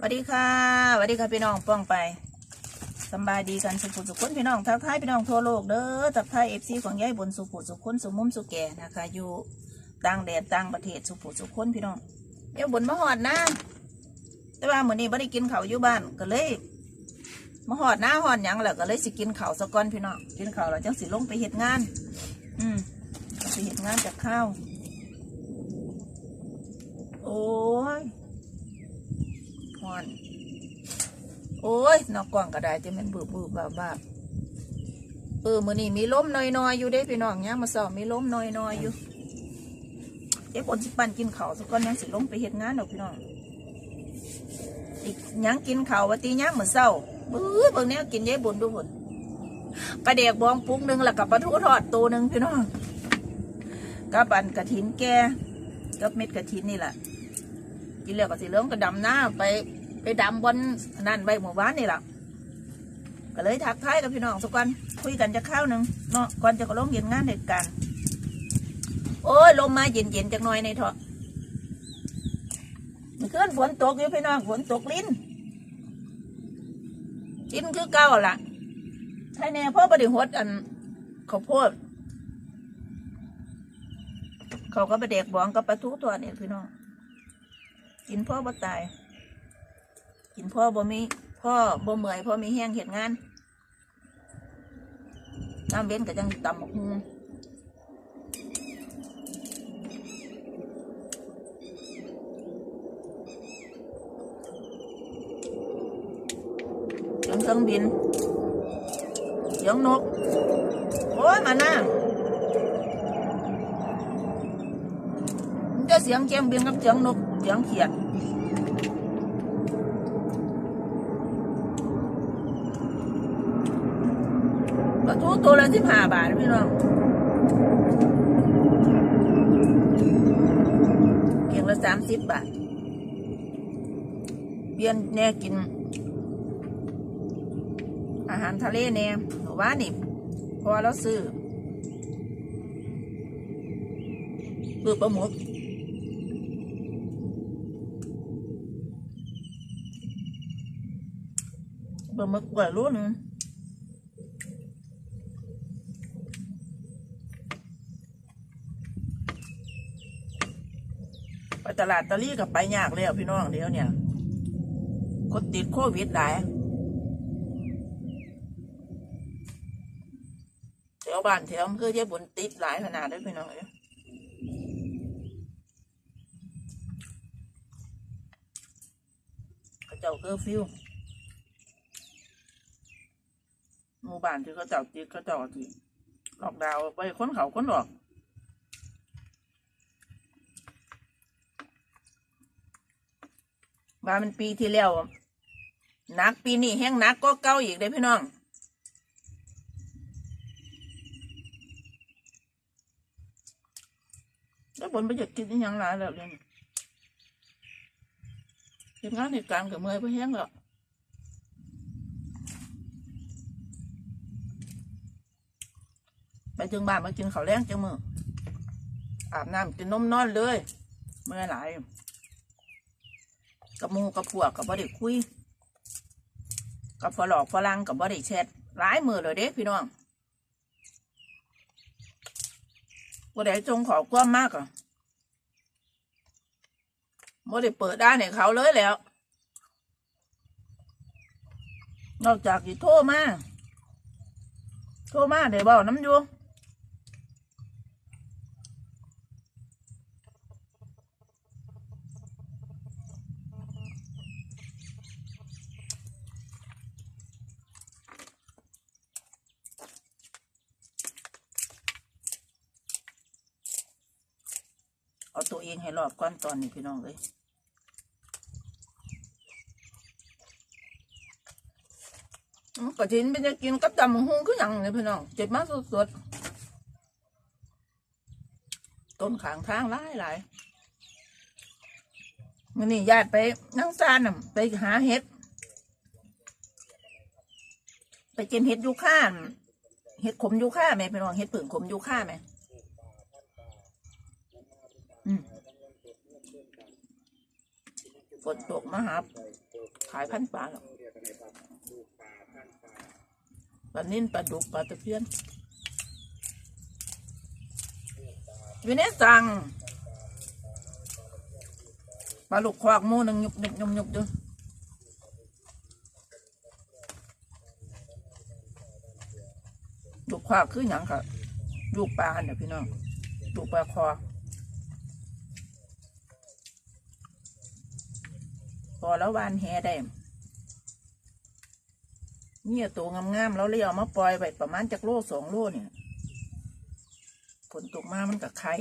สวัสดีค่ะสวัสดีค่ะพี่น้องป้องไปสบายดีกันสุขุสุขคนพี่น้องทักทายพี่น้องทั่วโลกเด้อทักทายเอฟซีของยายบนสุขุสุขคนสุมุมสุแก่นะคะอยู่ต่างแดนต่างประเทศสุขุสุขคนพี่น้องยายบนมาหอดนะแต่ว่ามื้อนี้ไม่ได้กินข้าวอยู่บ้านก็เลยมาหอดหน้าหอดหยังแหละก็เลยสิกินข้าวสะก่อนพี่น้องกินข้าวแล้วจังสิลงไปเฮ็ดงาน อืมไปเฮ็ดงานจากข้าวโอ้ อนโอ้ยนอกกล่องก็ได้แต่มันบืบบืบบ้าบ้าเออมือนี้มีล้มน้อยๆอยู่เด้พี่น้องเนี่ยมาสอบมีล้มน้อยๆอยู่เอ๊ะผลสิปันกินข้าวสักก้อนยังสิลงไปเฮ็ดงานดอกพี่น้องอีกยังกินข้าววะตีย่างเหมือนเศร้าบื้อเบิ่งแนวกินยายบุญดูผลปลาเด็กบองปุ้งหนึ่งแล้วกับปลาทูทอดตัวหนึ่งพี่น้องกับอันกระถินแก่กับเม็ดกระถินนี่แหละกินแล้วก็สิเหลืองก็ดำหน้าไป ดำบนนั่นใบหมู่บ้านนี่แหละก็เลยทักทายกับพี่น้องสักวันคุยกันจะข้าวหนึ่งเนาะก่อนจะก็ลงเย็นงานเหตุการณ์โอ้ยลมมาเย็นเย็นๆจักหน่อยในเถอะเมื่อนฝนตกอยู่พี่น้องฝนตกลิ้นลิ้นคือเก่าล่ะใช่แน่พ่อบไดิหดอันข้าวโพดเขาก็ไปเด็กบองกับปลาทูตัวเนี่ยพี่น้องกินพ่อบ่ตาย กินพ่อบ่มีพ่อบ่เมื่อยพ่อมีแห้งเห็ดงานน้ำเว้นก็ยังต่ำหมกฮูเสียงเครื่องบินเสียงนก โอ้ยมาหน้ามันจะเสียงเครื่องบินกับเสียงนก เสียงเขียด ปลาทู ตัวละสิบห้าบาทพี่น้องเกียงละสามสิบบาทเปลี่ยนแน่กิน อาหารทะเลแน่หนูว่านี่พอเราซื้อซื้อปลาหมึกปลาหมึกกว่ารู้นึ่ง ตลาดตะลี่กับไปยากแล้วพี่น้องเดี๋ยวเนี่ยคนติดโควิดหลายแถวบ้านแถวอำเภอเจ้าบุญติดหลายขนาดเลยพี่น้องเอ้ยเจ้าเคอร์ฟิวหมู่บ้านที่เขาเจ้าติดเขาเจ้าที่ล็อกดาวไปค้นเขาค้นออก ว่ามันปีที่แล้วหนักปีนี้แห้งหนักก็เก่าอีกเลยพี่น้องแล้วผลประโยชน์กินอหยังหลายแล้วเรื่องนี้เห็นงานเหตุการณ์กับเมื่อยไปแห้งแล้วไปถึงบ้านมากินข้าวแรงจังมืออาบน้ำกินนมนอนเลย เมื่อยหลาย กับมูกับพวกกับบ่ได้คุยกับฝรั่งฝรั่งกับบ่ได้แชทหลายมือเลยเด้พี่น้องบ่ได้จงขอความมากอะบ่ได้เปิดด้านให้เขาเลยแล้ว นอกจากที่โทรมา โทรมาได้บอกน้ำอยู่ ตัวเองให้รอบก่อนตอนนี้พี่น้องเลยกระถินเป็นจะกินกับจำหงคืออย่างเลยพี่น้องเจ็บมากสุดๆต้นขางทางหลายหลายมันนี่ญาติไปนั่งซานไปหาเห็ด ไปกินเห็ดยูค่าเห็ดขมยูค่าไหมพี่น้องเห็ดผึ่งขมยูค่าไหม อืมฝ ฝ นตกมาหาขายพันปลาหรอกปลานิ่นปลาดุกปลาตะเพียนอยู่ในสั่งปลาลูกควากหมูหนึงยุบยุบยุบยุบอยู่ลูกควากคืออย่างค่ะลูกปลาเนี่ยพี่น้องลูกปลาคอ อแล้ววานแฮได้เนี่ยตัวงามๆแล้วเลยเอามาปล่อยไปประมาณจากโลสองโลเนี่ยฝนตกมามันกับไข่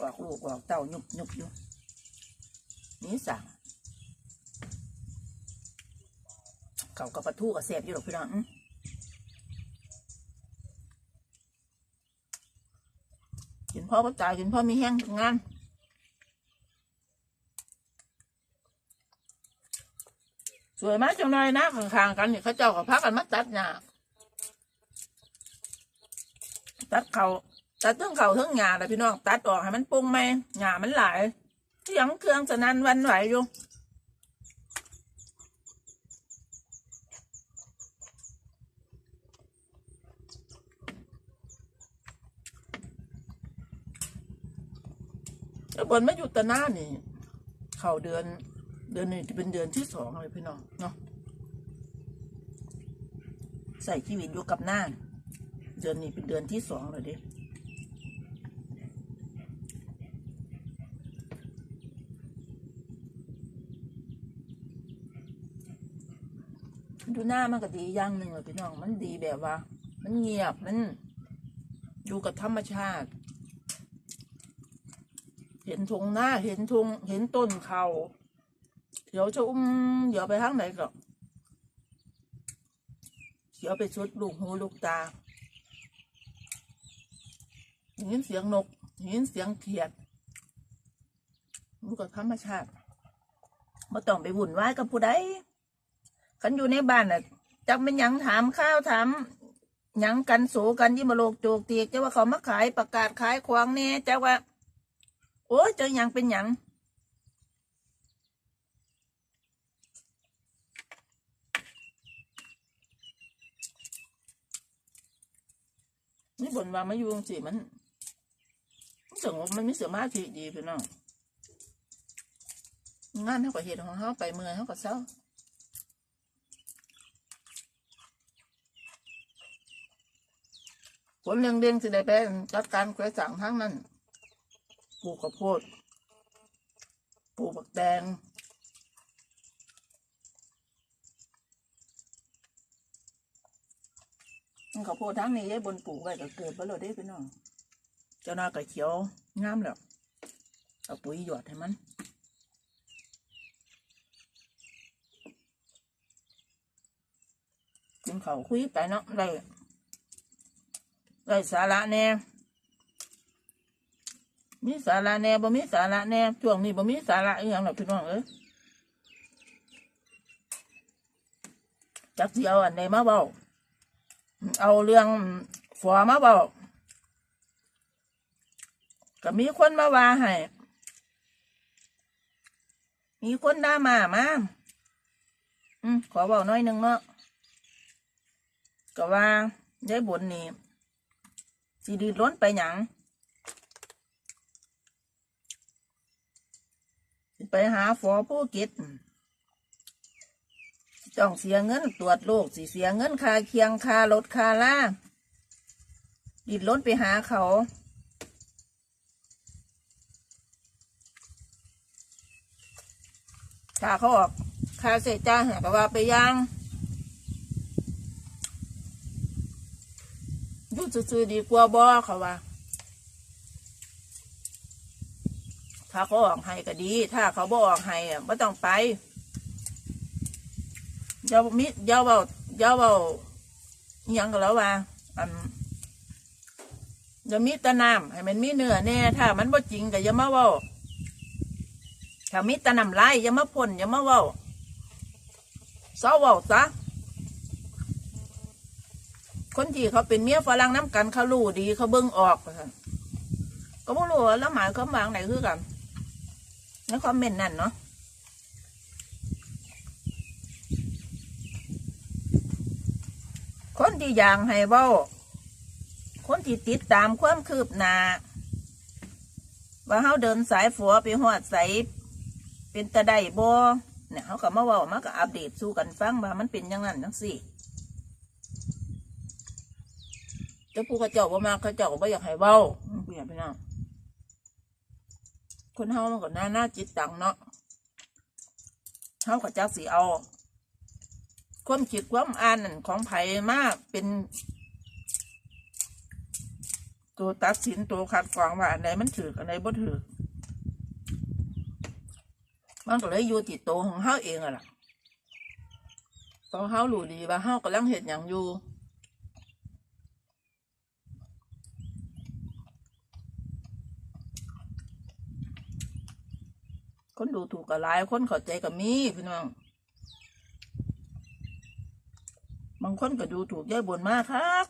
ออกลูกออกเต่ายุบยุบอยู่นี่สั่งเขากับปลาทูกับเสบอยู่หรอกพี่น้องกินพ่อพ่อตายกินพ่อมีแห้งทำงาน วยมากจังเลยนะข้างๆกันนี่เขาเจ้าเขาพักกันมาตัดหญ้าตัดเขาตัดทั้งเขาทั้งหญ้าเลยพี่น้องตัดออกให้มันปรุงไหมหญ้ามันหลายเสียงเครื่องสนันวันไหวอยู่แล้วบนไม่อยู่ตะหน้านี่ เข่าเดือน เดือนนี้จะเป็นเดือนที่สองเลยพี่น้องเนาะใส่ชีวิตอยู่กับหน้าเดือนนี้เป็นเดือนที่สองเลยดิดูหน้ามันก็ดีอย่างหนึ่งเลยพี่น้อง มันดีแบบว่า มันเงียบมันอยู่กับธรรมชาติ เห็นทงหน้าเห็นทงเห็นต้นเขา เดี๋ยวจะอุ้มเดี๋ยวไปทางไหนก็เดี๋ยวไปชุดลูกหูลูกตาได้ยินเสียงนกได้ยินเสียงเขียดมันก็ธรรมชาติม่ต้องไปวุ่นวายกับผู้ใดคันอยู่ในบ้านน่ะจักเป็นหยังถามข้าวถามหยังกันโสกันยิ่มาโลกโจกเตียกจะว่าเขามาขายประกาศขายควางเนี่ยจะว่า โอ้เจอหยังเป็นหยัง นี่บนว่ามาอยู่จังสิมันมันสงบมันไมีสมาธิดีพี่น้องงานเท่ากับเหตุของเขาไปเมื่อยเท่ากับเศร้าผลเลี้ยงเด้งสิได้ไปจัดการแขวสั่งทั้งนั้นปลูกข้าวโพดปลูกบักแดง ข้าวโพดทั้งนี้ยายบนปลูกไว้ก็เกิดไปเลยได้พี่น้อง เจ้านาไก่เขียวงามแล้วเอาปุ๋ยหยอดให้มันกินเขาคุยไปเนาะได้ได้สาระแน่มีสาระแน่บ่มีสาระแน่ช่วงนี้บ่มีสาระอีหยังหรอกพี่น้องเอ้ยจักสิเอาอันใดมาเบา เอาเรื่องฝัวมาบาก็มีคนมาว่าให้ มีคนด่ามามาอืมขอบาหน่อยหนึ่งเนาะก็ว่าได้บุญนี่สิดีดล้นไปหยังไปหาฝอผู้กิจ ต้องเสียเงินตรวจโรคสิเสียเงินค่าเคียงค่ารถค่าล่าดิดล้นไปหาเขาค่าเขาออกค่าเสียจ้าหากว่าไปย่างยุ่ซื่อดีกว่าบ่เขาว่าถ้าเขาออกให้ก็ดี ถ้าเขาบ่ออกให้อะไม่ต้องไป ยาวมิเยาวเบายาวเบายังก็แล้วว่าอันจะมีตะน้ำให้มันมีเนื้อแน่ถ้า มันบ่จริงก็อย่ามาเว้าถ้ามีตะน้ำลายอย่ามาพ่นอย่ามาเว้าเศร้าเว้าซะคนที่เขาเป็นเมียฝรั่งน้ำกันเขารู้ดีเขาเบิ่งออกก็บ่รู้แล้วหมายความว่ายไหนคือกันในคอมเมนต์นั่นเนาะ คนที่อยากให้เว้า คนที่ติดตามความคืบหน้าว่าเฮาเดินสายฝัวไปหอดใสเป็นตะไดบ่เนี่ยเขาก็มาเว้ามาก็อัปเดตสู่กันฟังว่ามันเป็นย่างนั้นจังซี่แต่ผู้เขาเจ้าบ่มาเขาเจาก็บ่อยากให้เว้าเปลี่ยนไปน้องคนเฮามันก็น่าหน้าจิตตังเนาะเฮาก็จักสิเอา ความคิดความอ่านนั่นของไผ่มากเป็น ตัวตัดสินตัวคัดกรองว่าอันไหนมันถืออันไหนบ่ถือมันก็เลยอยู่ติดตัวของเฮาเองอะล่ะเพราะเฮารู้ดีว่าเฮากำลังเห็นอย่างอยู่คนดูถูกกับหลาย คนเข้าใจกับมีพี่น้อง บางคนก็ดูถูกยายบนมากครับ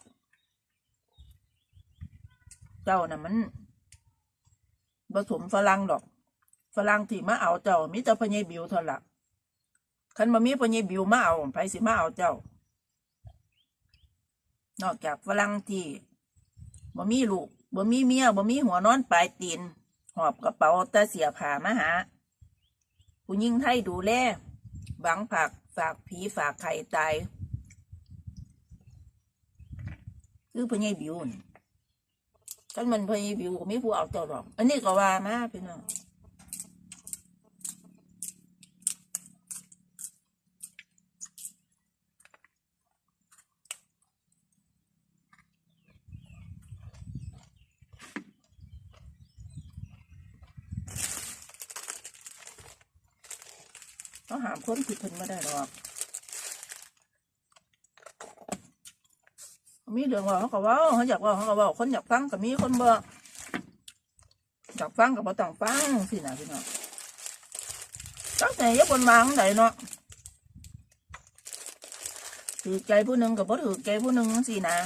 เจ้าน่ะมันผสมฝรั่งดอก ฝรั่งที่มาเอาเจ้า มีแต่พญายบิวเท่าละคันมามีพญายบิวมาเอาไผสิมาเอาเจ้า นอกจากฝรั่งที่บ่มีลูกบ่มีเมียบ่มีหัวนอนปลายตีน หอบกระเป๋าแต่เสียผ้ามาหา ผู้หญิงไทยดูแลหวังผักฝากผีฝากไข่ตาย คือพญายบิวนี่ถ้ามันพญายบิวก็ไม่ผู้เอาเจ้าหรอก อันนี้ก็ว่ามาพี่น้องเขาหามคนผิดคนม่ได้หรอก มีเรื่องว่าเขาก็ว่าเขาอยากว่าเขาก็ว่าคนอยากฟังก็มีคนบ่อยากฟังก็บ่ต้องฟังสินะพี่น้องตั้งแต่ยบนมาของไหนเนาะถือใจผู้หนึ่งกับบ่ถือใจผู้หนึ่งสินะ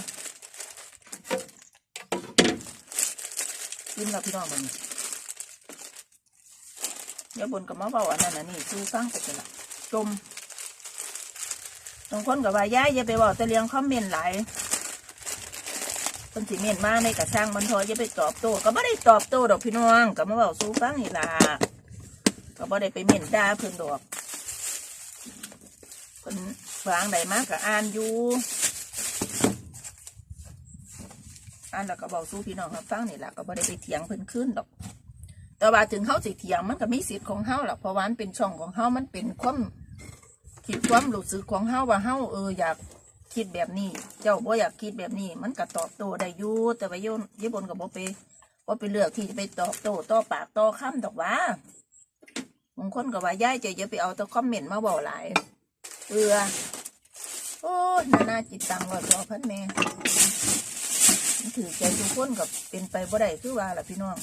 กินกับพี่น้องมันยบนกับมาเบาอันนั้นอันนี้คือฟังไปกันละจมบางคนกับว่าย้ายอย่าไปบอกแต่เลี้ยงคอมเมนต์หลาย คนสิเมียนมาในกระช่างมันทอจะไปตอบโต้ก็ไม่ได้ตอบโต้ดอกพี่น้องก็มาบอกสู้ฟังนี่ล่ะก็ไม่ได้ไปเมียนด่าเพิ่นดอกคนฟังใดมากก็อ่านอยู่อ่านแล้วก็บอกสู้พี่น้องครับฟังนี่ล่ะก็ไม่ได้ไปเถียงเพิ่นขึ้นดอก แต่ว่าถึงเขาสิเถียงมันก็มีสิทธิ์ของเฮาล่ะเพราะว่ามันเป็นช่องของเฮามันเป็นความคิดความรู้สึกของเฮาว่าเฮาเอออยาก คิดแบบนี้ เจ้าบ่อยากคิดแบบนี้ มันก็ตอบโต้ได้อยู่แต่ว่าโยนญี่ปุ่นก็บ่ไปบ่ไปเลือกที่จะไปตอบโต้ต่อปากต่อคำดอกว่าบางคนก็ว่าย่ายจะอย่าไปเอาแตัวคอมเมนต์มาบอกหลายเอือโอ้นานาจิตตังว่าตัวพันแม่ถือใจทุกคนกับเป็นไปบ่ได้คือว่าล่ะพี่น้อง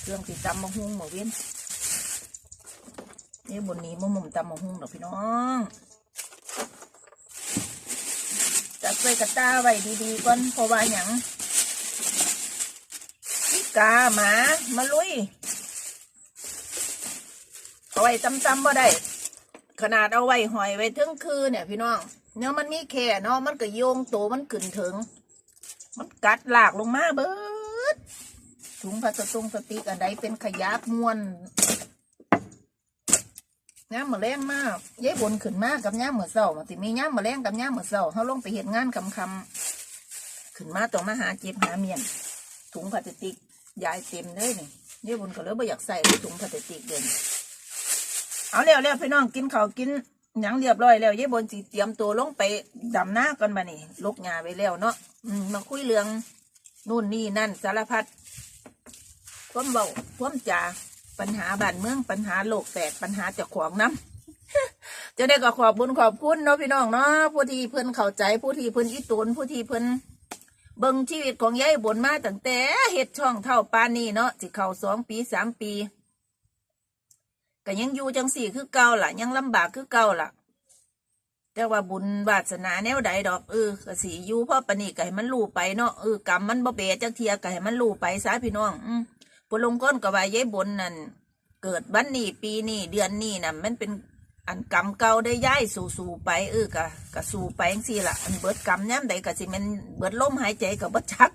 เครื่องติดตำมะฮุงหมอเว้นนี่บนนี้มุมมุมตำมะฮุงดอกพี่น้อง จับใส่กระตาไว้ดีๆก่อนเพราะว่าหยังพิกาหมามาลุยเอาไว้จำๆบ่ได้ขนาดเอาไว้หอยไว้ถึงคืนเนี่ย พี่น้องเนี่ยมันมีแค่เนาะมันก็โยงตัวมันขึ้นถึง มันกัดหลากลงมาเบิดถุงพลาสติกสติกอันใดเป็นขยะมวน ย่ามมือแรงมากย้ายบนขึ้นมากกับย่ามมือเศร้ามันติมีย่ามมือแรงกับย่ามมือเศร้าเขาลงไปเห็นงานคำคำขึ้นมาต้องมาหาเจ็บหาเมียน ถุงพลาสติกยายเต็มเลยนี่ย้ายบนก็เลยไม่อยากใส่ถุงพลาสติกเดินเอาแล้วแล้วพี่น้องกินข้าวกินหยังเรียบร้อยแล้วย้ายบนสีเตรียมตัวลงไปดำหน้ากันมานี่ลกงาไปแล้วเนาะอืมาคุยเรื่องนู่นนี่นั่นสารพัดความเบาความจ่า ปัญหาบ้านเมืองปัญหาโลกแตกปัญหาเจากของน้ำจะได้ก็ขอบบุญขอบคุณเนาะพี่น้องเนาะผู้ที่เพิ่นเข้าใจผู้ที่เพิ่นอีตูนผู้ที่เพิ่นเบิ่งชีวิตของยายบนมาตั้งแต่เฮ็ดช่องเท่าปานนี้เนาะสิเข้าสองปีสามปีก็ยังอยู่จังสี่คือเก่าล่ะ ยังลำบากคือเก่าล่ะ แต่ว่าบุญวาสนาแนวใดดอกเออก็สิอยู่พราะปานนี้ก็ให้มันรู้ไปเนาะเออกรรมมันบ่เปะจักเทียก็ให้มันรู้ไปซะพี่น้อง อื มปุลงก้นกับว่ายายบนนั่นเกิดวันนี้ปีนี้เดือนนี้น่ะมันเป็นอันกรรมเก่าได้ย้ายสู่สู่ไปเออกะกะสู่ไปจังซี่ล่ะอันเบิดกรรมแนมใดก็สิม่นเบิดลมหายใจก็บ่จัก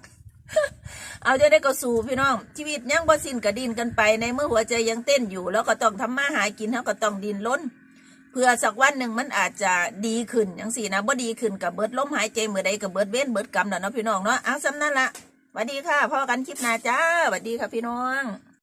เอาจะได้ก็สู่พี่น้อง ชีวิตยังบ่สิ้นกระดินกันไปในเมื่อหัวใจยังเต้นอยู่ แล้วก็ต้องทำมาหากินเฮาก็ต้องดินล้นเพื่อสักวันหนึ่งมันอาจจะดีขึ้นจังสี่นะบ่ดีขึ้นกับเบิดลมหายใจเมื่อใดกับเบิดเว้นเบิดกรรมแล้วเนาะพี่น้องเนาะเอาซ้ำนั่นละ วัสดีค่ะพ่อกันคลิปหน้าจ้าสวัสดีค่ะพี่น้อง